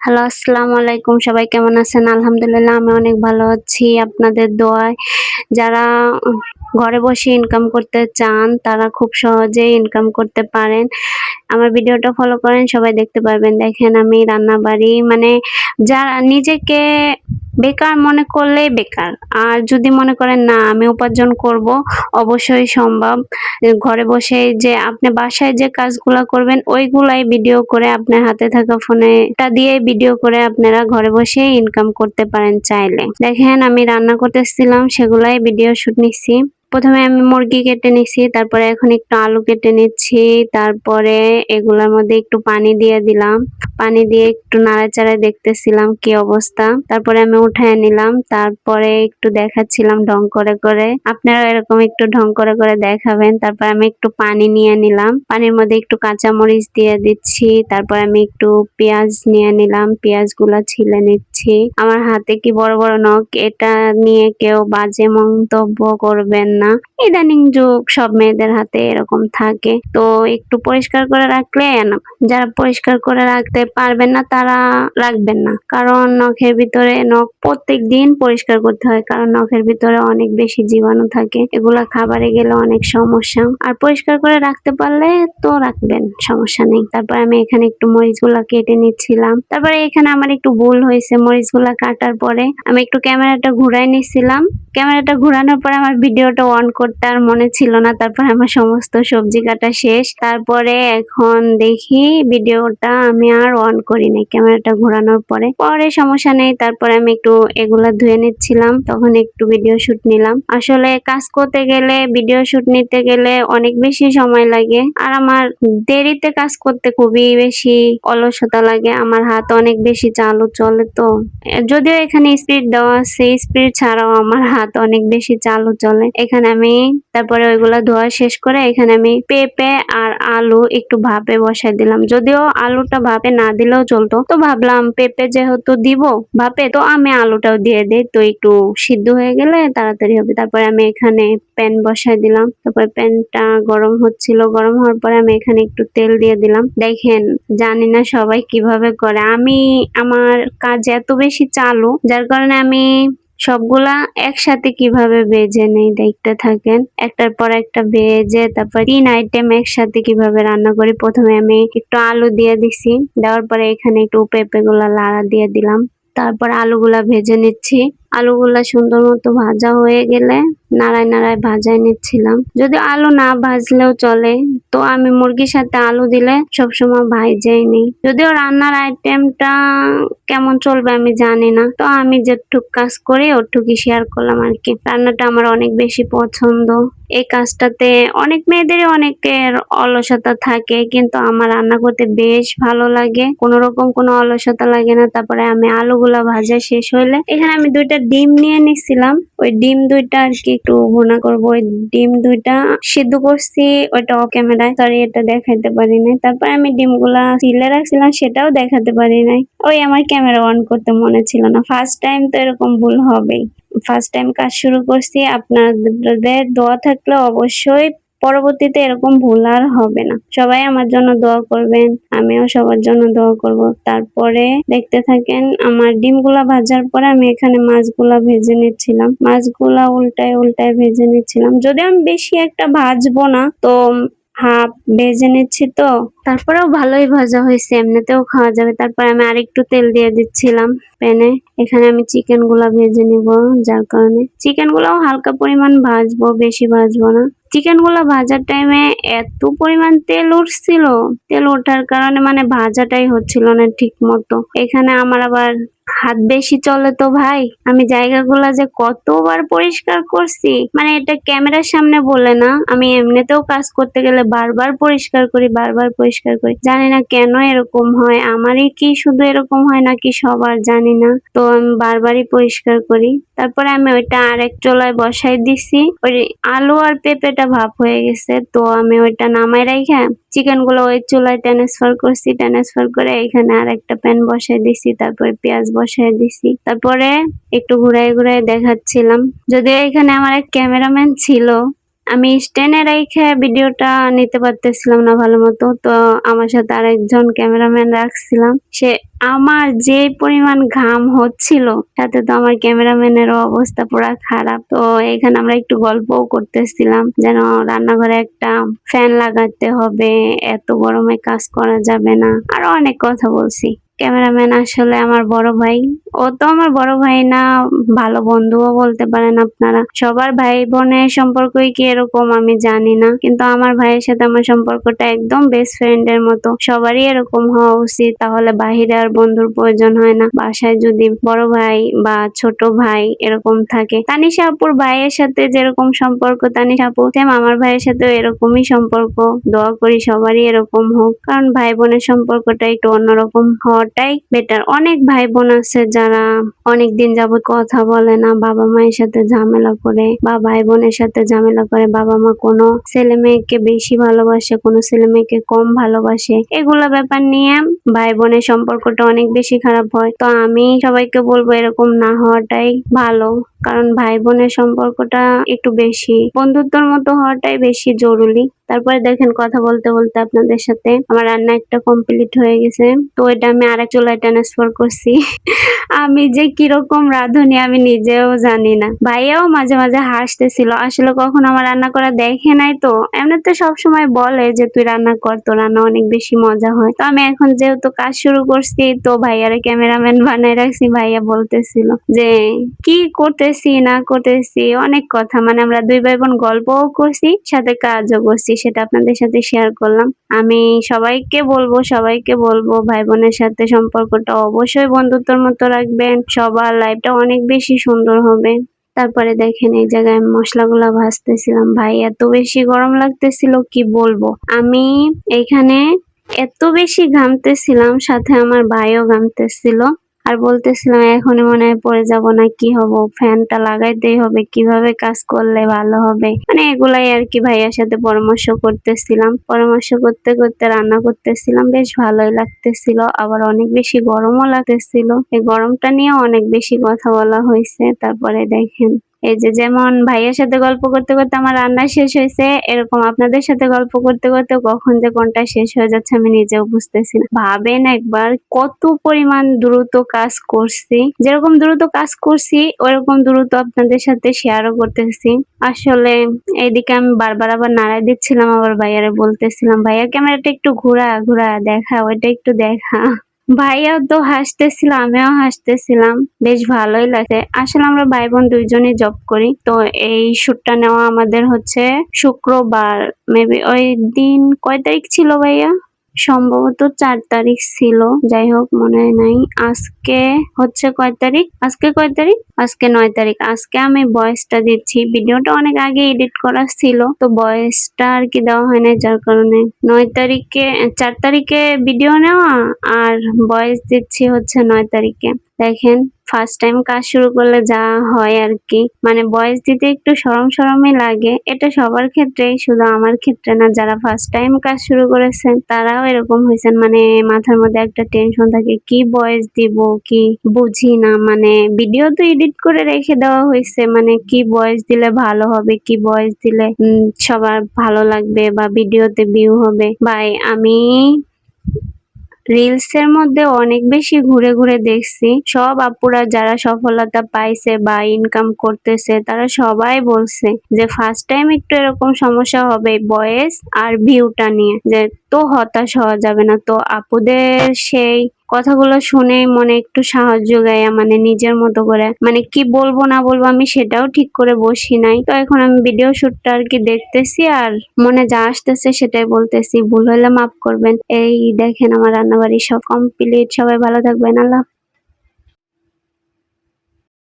Hello, আসসালামু আলাইকুম। সবাই কেমন আছেন? আলহামদুলিল্লাহ, আমি অনেক ভালো আছি। আপনাদের দোয়ায় যারা ঘরে বসে ইনকাম করতে চান, তারা খুব সহজেই ইনকাম করতে পারেন। আমার ভিডিওটা ফলো করেন, সবাই দেখতে পারবেন। দেখেন, আমি রান্নাবাড়ি মানে যারা নিজেকে বেকার মনে করলেই বেকার। আর যদি মনে করেন, না, আমি উপার্জন করব, অবশ্যই সম্ভব। ঘরে বসে যে আপনি বাসায় যে কাজগুলো করবেন, ওইগুলাই ভিডিও করে আপনার হাতে থাকা ফোনে ফোনেটা দিয়ে ভিডিও করে আপনারা ঘরে বসে ইনকাম করতে পারেন চাইলে। দেখেন, আমি রান্না করতেছিলাম, সেগুলাই ভিডিও শুট নিচ্ছি প্রথমে আমি মুরগি কেটে নিচ্ছি তারপরে এখন একটু আলু কেটে নিচ্ছি, তারপরে এগুলোর মধ্যে একটু পানি দিয়ে দিলাম। পানি দিয়ে একটু নাড়াচাড়া দেখতেছিলাম কি অবস্থা। তারপরে আমি উঠায় নিলাম, তারপরে একটু দেখাচ্ছিলাম ঢং করে করে। আপনারা এরকম একটু ঢং করে করে দেখাবেন। তারপর আমি একটু পানি নিয়ে নিলাম। পানির মধ্যে একটু কাঁচা মরিচ দিয়ে দিচ্ছি, তারপর আমি একটু পেঁয়াজ নিয়ে নিলাম পেঁয়াজগুলা ছিলে নিচ্ছি। আমার হাতে কি বড় বড় নখ? এটা নিয়ে কেউ বাজে মন্তব্য করবেন না। ইদানিং যুগ, সব মেয়েদের হাতে এরকম থাকে। তো একটু পরিষ্কার করে রাখলে যারা পরিষ্কার করে রাখতে পারবেন না, তারা রাখবেন না। কারণ নখের ভিতরে নখ প্রত্যেক দিন পরিষ্কার করতে হয়, কারণ নখের ভিতরে অনেক বেশি জীবাণু থাকে। এগুলা খাবারে গেলে অনেক সমস্যা। আর পরিষ্কার করে রাখতে পারলে তো রাখবেন, সমস্যা নেই। তারপর আমি এখানে একটু মরিচ মরিচগুলা কেটে নিচ্ছিলাম। তারপরে এখানে আমার একটু ভুল হয়েছে মরিচগুলা কাটার পরে। আমি একটু ক্যামেরাটা ঘুরাই নিচ্ছিলাম। ক্যামেরাটা ঘুরানোর পরে আমার ভিডিওটা অন করতে আর মনে ছিল না। তারপর আমার সমস্ত সবজি কাটা শেষ। তারপরে এখন দেখি ভিডিওটা আমি আর অন করি নাই ক্যামেরাটা ঘোরানোর পরে। পরে সমস্যা নেই, তারপরে আমি একটু এগুলা ধুয়ে নিচ্ছিলাম। তখন একটু ভিডিও শুট নিলাম। আসলে কাজ করতে গেলে ভিডিও শুট নিতে গেলে অনেক বেশি সময় লাগে। আর আমার দেরিতে কাজ করতে খুবই বেশি অলসতা লাগে। আমার হাত অনেক বেশি চালু চলে তো। যদিও এখানে স্পিড দেওয়া আছে স্পিড ছাড়াও আমার হাত অনেক বেশি চালু চলে। এখানে আমি তারপরে ওইগুলা ধোয়া শেষ করে এখানে আমি পেঁপে আর আলু একটু ভাপে বসাই দিলাম। যদিও আলুটা ভাপে না দিলেও চলতো। তো ভাবলাম পেঁপে যেহেতু দিব ভাপে, তো আমি আলুটাও দিয়ে দিই। তো একটু সিদ্ধ হয়ে গেলে তাড়াতাড়ি হবে। তারপরে আমি এখানে প্যান বসাই দিলাম। তারপরে প্যানটা গরম হচ্ছিল। গরম হওয়ার পরে আমি এখানে একটু তেল দিয়ে দিলাম। দেখেন, জানি না সবাই কীভাবে করে। আমি, আমার কাজ এত বেশি চালু, যার কারণে আমি সবগুলা একসাথে কীভাবে বেজে নেই দেখতে থাকেন। একটার পর একটা বেজে তারপর তিন আইটেম একসাথে কীভাবে রান্না করি। প্রথমে আমি একটু আলু দিয়ে দিছি। দেওয়ার পরে এখানে একটু পেঁপে গুলা লাড়া দিয়ে দিলাম। তারপর আলুগুলা ভেজে নিচ্ছি। আলুগুলা সুন্দর মতো ভাজা হয়ে গেলে নাড়ায় নাড়ায় ভাজায় নিচ্ছিলাম। যদি আলু না ভাজলেও চলে, তো আমি মুরগির সাথে আলু দিলে সবসময় ভাইজাই নেই। যদিও রান্নার আইটেমটা কেমন চলবে আমি জানি না, তো আমি যেটুক কাজ করি ওটুকুই শেয়ার করলাম আর কি। রান্নাটা আমার অনেক বেশি পছন্দ। এই কাজটাতে অনেক মেয়েদেরই অনেকের অলসতা থাকে, কিন্তু আমার রান্না করতে বেশ ভালো লাগে। কোনো রকম কোনো অলসতা লাগে না, তারপরে আমি আলুগুলা ভাজা শেষ হইলে এখানে আমি দুইটা ডিম নিয়ে নিছিলাম। ওই ডিম দুইটা আর কি একটু ভুনা করব। ওই ডিম দুইটা সিদ্ধ করছি, ওইটা ক্যামেরায়। সরি এটা দেখাইতে পারি নাই। তারপর আমি ডিমগুলা সিলে রাখছিলাম, সেটাও দেখাতে পারি নাই। ওই আমার ক্যামেরা অন করতে মনে ছিল না। ফার্স্ট টাইম তো এরকম ভুল হবেই। ফার্স্ট টাইম কাজ শুরু করছি। আপনাদের দোয়া থাকলে অবশ্যই পরবর্তীতে এরকম ভুল আর হবে না। সবাই আমার জন্য দোয়া করবেন, আমিও সবার জন্য দোয়া করব। তারপরে দেখতে থাকেন, আমার ডিমগুলা ভাজার পরে আমি এখানে মাছগুলা ভেজে নিচ্ছিলাম। মাছগুলা উল্টায় উল্টায় ভেজে নিচ্ছিলাম। যদি আমি বেশি একটা ভাজবো না, তো হাফ ভেজে নিচ্ছি তো। তারপরেও ভালোই ভাজা হয়েছে, এমনিতেও খাওয়া যাবে। তারপর আমি আরেকটু তেল দিয়ে দিচ্ছিলাম প্যানে। এখানে আমি চিকেনগুলা ভেজে নিব, যার কারণে। চিকেন গুলাও হালকা পরিমাণ ভাজবো, বেশি ভাজবো না। চিকেনগুলা ভাজার টাইমে এত পরিমাণ তেল উঠছিল। তেল ওঠার কারণে মানে ভাজাটাই হচ্ছিল না ঠিক মতো এখানে আমার আবার হাত বেশি চলে তো ভাই। আমি জায়গাগুলা যে কতবার পরিষ্কার করছি মানে এটা ক্যামেরার সামনে বলে না। আমি এমনিতেও কাজ করতে গেলে বারবার পরিষ্কার করি, বারবার পরিষ্কার করি। জানি না কেন এরকম হয়, আমারই কি শুধু এরকম হয় নাকি সবার জানি না। তো আমি বারবারই পরিষ্কার করি। তারপরে আমি ওইটা আরেক চোলায় বসাই দিছি। ওই আলু আর পেঁপেটা ভাপ হয়ে গেছে, তো আমি ওইটা নামাই রাখা চিকেনগুলো ওই চুলায় ট্রান্সফার করছি। ট্রান্সফার করে এখানে আর একটা প্যান বসাই দিছি, তারপরে পেঁয়াজ বসাই দিছি। তারপরে একটু ঘুরাই ঘুরাই দেখাচ্ছিলাম। যদিও এখানে আমার এক ক্যামেরাম্যান ছিল, আমি স্ট্যান্ডে রেখে ভিডিওটা নিতে পারতেছিলাম না ভালো মতো, তো আমার সাথে আরেকজন ক্যামেরাম্যান রাখছিলাম। সে আমার যে পরিমাণ ঘাম হচ্ছিল, তাতে তো আমার ক্যামেরাম্যানের অবস্থা পুরা খারাপ। তো এখানে আমরা একটু গল্পও করতেছিলাম, যেন রান্নাঘরে একটা ফ্যান লাগাতে হবে, এত গরমে কাজ করা যাবে না। আরও অনেক কথা বলছি। ক্যামেরাম্যান আসলে আমার বড় ভাই। ও তো আমার বড় ভাই না, ভালো বন্ধুও বলতে পারেন আপনারা। সবার ভাই বোনের সম্পর্কই কি এরকম আমি জানি না। কিন্তু আমার ভাইয়ের সাথে আমার সম্পর্কটা একদম বেস্ট ফ্রেন্ডের মতো। সবারই এরকম হওয়া উচিত, তাহলে বাহিরে আর বন্ধুর প্রয়োজন হয় না। বাসায় যদি বড় ভাই বা ছোট ভাই এরকম থাকে, তানিশা আপুর ভাইয়ের সাথে যেরকম সম্পর্ক, তানিশা আপু সেম আমার ভাইয়ের সাথেও এরকমই সম্পর্ক। দোয়া করি সবারই এরকম হোক, কারণ ভাই বোনের সম্পর্কটা একটু অন্যরকম হওয়াটাই বেটার অনেক ভাই বোন আছে যারা অনেক দিন যাবত কথা বলে না, বাবা মায়ের সাথে ঝামেলা করে বা ভাই বোনের সাথে ঝামেলা করে, বাবা মা কোনো ছেলে মেয়েকে বেশি ভালোবাসে, কোনো ছেলে মেয়েকে কম ভালোবাসে। এগুলো ব্যাপার নিয়ে ভাই বোনের সম্পর্কটা অনেক বেশি খারাপ হয়। তো আমি সবাইকে বলব এরকম না হওয়াটাই ভালো। কারণ ভাই বোনের সম্পর্কটা একটু বেশি। বন্ধুত্বর মতো হওয়াটাই বেশি জরুরি। তারপরে দেখেন কথা বলতে বলতে আপনাদের সাথে আমার রান্না একটা কমপ্লিট হয়ে গেছে। তো এটা আমি আরেক চুলায় ট্রান্সফার করছি। আমি যে কীরকম রাঁধুনি আমি নিজেও জানি না। ভাইয়াও মাঝে মাঝে হাসতেছিল। আসলে কখন আমার রান্না করা দেখে নাই তো। এমনিতে সব সময় বলে যে, তুই রান্না কর তো রান্না অনেক বেশি মজা হয়। তো আমি এখন যেহেতু কাজ শুরু করছি, তো ভাইয়ারে ক্যামেরাম্যান বানাই রাখছি। ভাইয়া বলতেছিল যে, কি করতেছি, না করতেছি? অনেক কথা। মানে আমরা দুই ভাই বোন গল্পও করছি, সাথে কাজও করছি। সেটা আপনাদের সাথে শেয়ার করলাম। আমি সবাইকে বলব সবাইকে বলব ভাই বোনের সাথে সম্পর্কটা অবশ্যই বন্ধুত্বর মতো রাখবেন। সবার লাইফটা অনেক বেশি সুন্দর হবে। তারপরে দেখেন এই জায়গায় মশলাগুলো ভাজতেছিলাম। ভাই, এত বেশি গরম লাগতেছিল, কি বলব? আমি এখানে এত বেশি ঘামতেছিলাম, সাথে আমার ভাইও ঘামতেছিল। আর বলতেছিলাম, এখনই মনে হয় পড়ে যাব না, কি হব? ফ্যানটা লাগাইতেই হবে, কীভাবে কাজ করলে ভালো হবে? মানে এগুলাই আর কি ভাইয়ার সাথে পরামর্শ করতেছিলাম। পরামর্শ করতে করতে, রান্না করতেছিলাম, বেশ ভালোই লাগতেছিল। আবার অনেক বেশি গরমও লাগতেছিল। এই গরমটা নিয়ে অনেক বেশি কথা বলা হয়েছে। তারপরে দেখেন এই যে যেমন ভাইয়ের সাথে গল্প করতে করতে আমার রান্না শেষ হয়েছে, এরকম আপনাদের সাথে গল্প করতে করতে কখন যে কোনটা শেষ হয়ে যাচ্ছে আমি নিজেও বুঝতেছি না। ভাবেন একবার কত পরিমাণ দ্রুত কাজ করছি, যেরকম দ্রুত কাজ করছি, ওরকম দ্রুত আপনাদের সাথে শেয়ারও করতেছি। আসলে এইদিকে আমি বারবার আবার নাড়াই দিচ্ছিলাম, আবার ভাইয়ারে বলতেছিলাম, ভাইয়া ক্যামেরাটা একটু ঘোরা ঘোরা, দেখা, ওইটা একটু দেখা। ভাইয়াও তো হাসতেছিল আমিও হাসতেছিলাম। বেশ ভালোই লাগে আসলে আমরা ভাই বোন দুইজনে জব করি। তো এই শুটটা নেওয়া আমাদের হচ্ছে শুক্রবার। মেবি ওই দিন, কয় তারিখ ছিল ভাইয়া? সম্ভবত চার তারিখ ছিল। যাই হোক মনে নাই। আজকে হচ্ছে কয় তারিখ? আজকে কয় তারিখ? আজকে নয় তারিখ। আজকে আমি বয়সটা দিচ্ছি। ভিডিওটা অনেক আগে এডিট করা ছিল, তো বয়সটা আর কি দেওয়া হয় না যার কারণে। নয় তারিখে, চার তারিখে ভিডিও নেওয়া আর বয়স দিচ্ছি হচ্ছে নয় তারিখে। দেখেন ফার্স্ট টাইম কাজ শুরু করলে যা হয় আর কি। মানে বয়স দিতে একটু সরম সরমই লাগে। এটা সবার ক্ষেত্রেই শুধু আমার ক্ষেত্রে না, যারা ফার্স্ট টাইম কাজ শুরু করেছেন, তারাও এরকম হয়েছেন। মানে মাথার মধ্যে একটা টেনশন থাকে, কি বয়স দিব, কি বুঝি না। মানে ভিডিও তো এডিট করে রেখে দেওয়া হয়েছে। মানে কি বয়স দিলে ভালো হবে, কি বয়স দিলে সবার ভালো লাগবে বা ভিডিওতে ভিউ হবে। ভাই, আমি রিলস এর মধ্যে অনেক বেশি ঘুরে ঘুরে দেখছি। সব আপুরা যারা সফলতা পাইছে বা ইনকাম করতেছে, তারা সবাই বলছে যে ফার্স্ট টাইম একটু এরকম সমস্যা হবে বয়েস আর ভিউটা নিয়ে। যে, তো হতাশ হওয়া যাবে না। তো আপুদের সেই কথাগুলো শুনে মনে একটু সাহায্য গায়ে মানে নিজের মতো করে। মানে কি বলব, না বলব আমি সেটাও ঠিক করে বসি নাই। তো এখন আমি ভিডিও শুটটা আর কি দেখতেছি আর মনে যা আসতেছে সেটাই বলতেছি। ভুল হলে মাফ করবেন। এই দেখেন আমার রান্নাবাড়ি সব কমপ্লিট সবাই ভালো থাকবেন। আল্লাহ।